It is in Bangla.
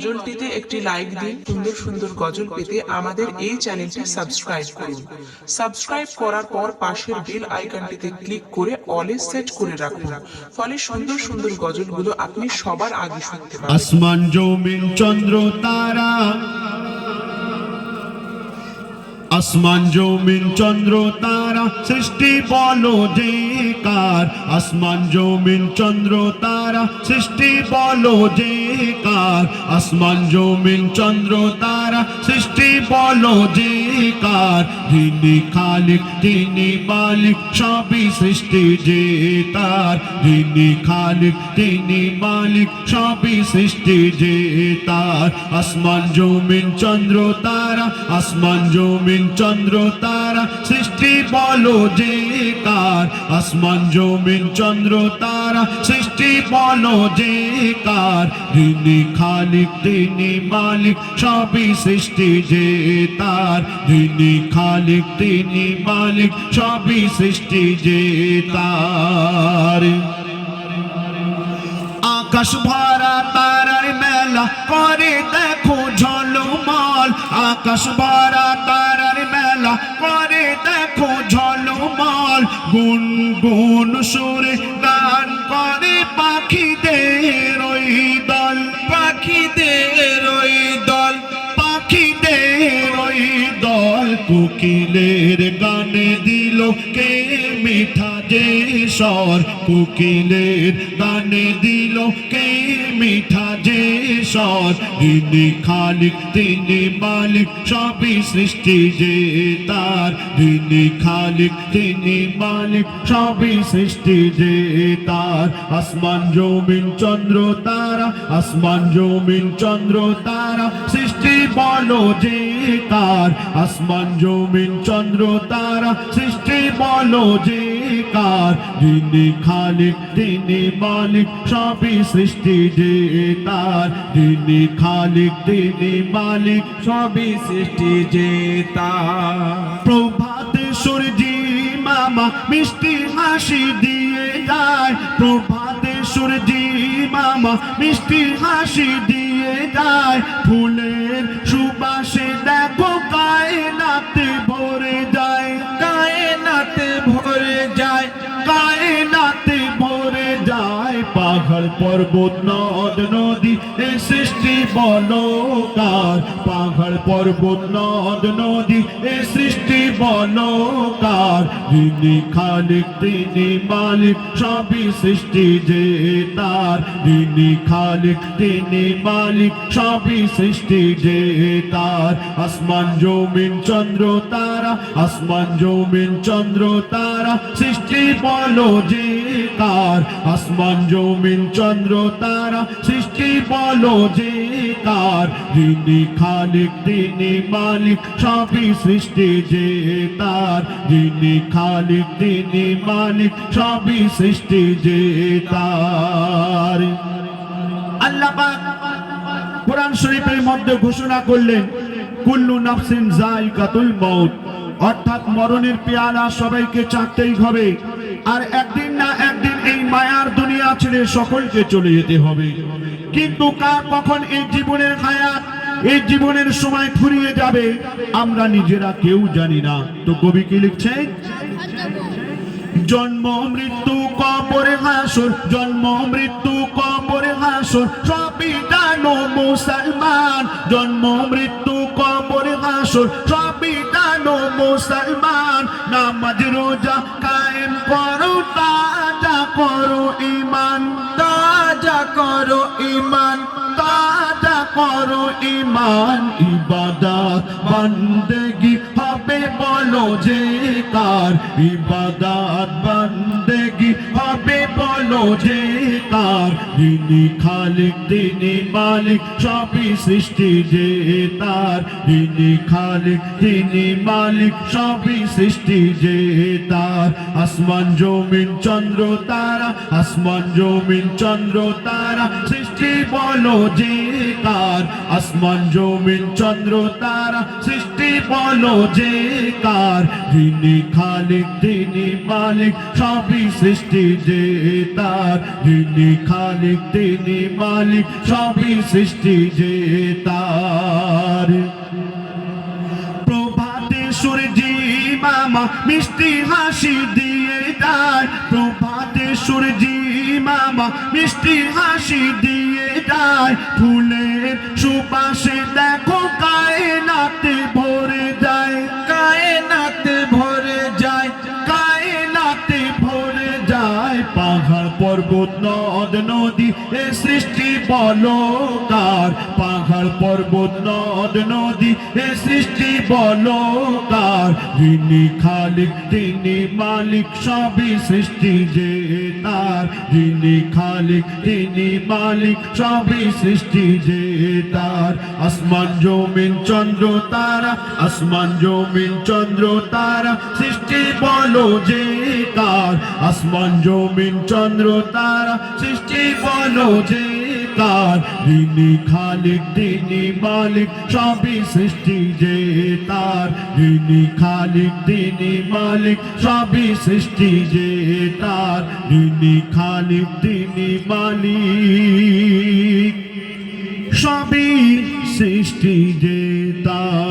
গজলটিতে একটি লাইক দিন। সুন্দর সুন্দর গজল পেতে আমাদের এই চ্যানেলটি সাবস্ক্রাইব করুন। সাবস্ক্রাইব করার পর পাশের বেল আইকনটিতে ক্লিক করে অলে সেট করে রাখুন। ফলে সুন্দর সুন্দর গজলগুলো আপনি সবার আগে শুনতে পাবেন। আসমান জমিন, চন্দ্র, তারা। আসমান জমিন, চন্দ্র, তারা, সৃষ্টি, বলো যে কার আসমান, জমিন, চন্দ্র, তারা, সৃষ্টি, বলো যে কার আসমান, জমিন, চন্দ্র, তারা, সৃষ্টি, বলো যে কার যিনি খালিক, তিনি মালিক, সবই সৃষ্টি যে তার। যিনি খালিক, তিনি মালিক, সবই সৃষ্টি যে তার। আসমান, জমিন, চন্দ্র, তারা, আসমান, জমিন, চন্দ্র, তারা, সৃষ্টি, বলো যে কার আসমান জমিন চন্দ্র তারা সৃষ্টি বলো যে কার যিনি খালিক তিনি মালিক, সবই সৃষ্টি যে তার। যিনি খালিক তিনি মালিক, সবই সৃষ্টি যে তার। আকাশ ভরা তারার মেলা করে দেখো ঝলমল। আকাশ ভরা গুন গুন সুরে গান করে পাখিদের ওই দল, পাখিদের ওই দল, পাখিদের ওই দল। কোকিলের গানে দিল কে মিঠা যে স্বর কোকিলের গানে দিল কে মিঠা যে স্বর তিনি খালিক, তিনি মালিক, সবই সৃষ্টি যে তার। তিনি খালিক, তিনি মালিক, সবই সৃষ্টি যে তার। আসমান, জমিন, চন্দ্র, তারা। আসমান, জমিন, চন্দ্র, তারা। সৃষ্টি বলো যে কার আসমান, জমিন, চন্দ্র, তারা। সৃষ্টি বলো যে কার যিনি খালিক তিনি মালিক, সবই সৃষ্টি যে তার। যিনি খালিক তিনি মালিক, সবই সৃষ্টি যে তার। প্রভাতে সূর্যি মামা, মিষ্টি হাসি দিয়ে যায়। প্রভাতে সূর্যি মামা, মিষ্টি হাসি দিয়ে যায়। ফুলের সুবাসে দেখো পর্বত নদ নদী সৃষ্টি বলকার। পর্বত নদ নদী এ সৃষ্টি বলো কার যিনি খালিক, তিনি মালিক, সবই সৃষ্টি যে তার। যিনি খালিক, তিনি মালিক, সবই সৃষ্টি যে তার। আসমান, জমিন, চন্দ্র, তারা। আসমান, জমিন, চন্দ্র, তারা সৃষ্টি বলো যে কার আসমান, জমিন, চন্দ্র, তারা সৃষ্টি বলো যে কার যিনি খালিক তিনি মালিক সবই সৃষ্টি যে তার। যিনি খালিক তিনি মালিক সবই সৃষ্টি যে তার। আল্লাহ কোরআন শরীফের মধ্যে ঘোষণা করলেন, কুল্লু নাফসিন জায়গাতুল মউত। অর্থাৎ মরণের পেয়ালা সবাইকে চাকতেই হবে। আর একদিন না একদিন এই মায়ার দুনিয়া ছেড়ে সকলকে চলে যেতে হবে। কিন্তু কার কখন এই জীবনের হায়াত, এই জীবনের সময় ফুরিয়ে যাবে, আমরা নিজেরা কেউ জানি না। তো কবি কি লিখছেন জন্ম, মৃত্যু, কবরে, হাসর। জন্ম, মৃত্যু, কবরে, হাসর। সবই জানো মুসলমান। জন্ম, মৃত্যু, কবরে, হাসর। সবই জানো মুসলমান। নামাজ, রোজা কায়েম করো, তাজা করো। করো ইমান তাজা করো ইমান ইবাদত বন্দেগি হবে বলো যে কার ইবাদত বন্দেগি। হবে বলো যে কার যিনি খালিক তিনি মালিক, সবই সৃষ্টি যে তার। যিনি খালিক তিনি মালিক, সবই সৃষ্টি যে তার। আসমান, জমিন, চন্দ্র, তারা। আসমান, জমিন, চন্দ্র, তারা। সৃষ্টি বলো যে কার। আসমান, জমিন, চন্দ্র, তারা। সৃষ্টি বলো যে কার? যিনি খালিক, তিনি মালিক, সবই সৃষ্টি যে তার। যিনি খালিক, তিনি মালিক, সবই সৃষ্টি যে তার। প্রভাতে সূর্যি মামা মিষ্টি হাসি দিয়ে যায়। প্রভাতে সূর্যি মামা মিষ্টি হাসি দিয়ে যায়। ফুলের সুবাসে দেখো পর্বত নদ নদী এ সৃষ্টি বলকার। পাহাড় পর্বত নদ নদী এ সৃষ্টি বলকার। যিনি খালিক তিনি মালিক, সবই সৃষ্টি যে। তার যিনি খালিক, তিনি মালিক, সবই সৃষ্টি যে তার। আসমান, জমিন, চন্দ্র, তারা। আসমান, জমিন, চন্দ্র, তারা। সৃষ্টি বলো যে তার। আসমান, জমিন, চন্দ্র, তারা। সৃষ্টি বলো যে কার যিনি খালিক তিনি মালিক, সবই সৃষ্টি যে তার। যিনি খালিক তিনি মালিক, সবই সৃষ্টি যে তার। যিনি খালিক তিনি মালিক, সবই সৃষ্টি যে তার।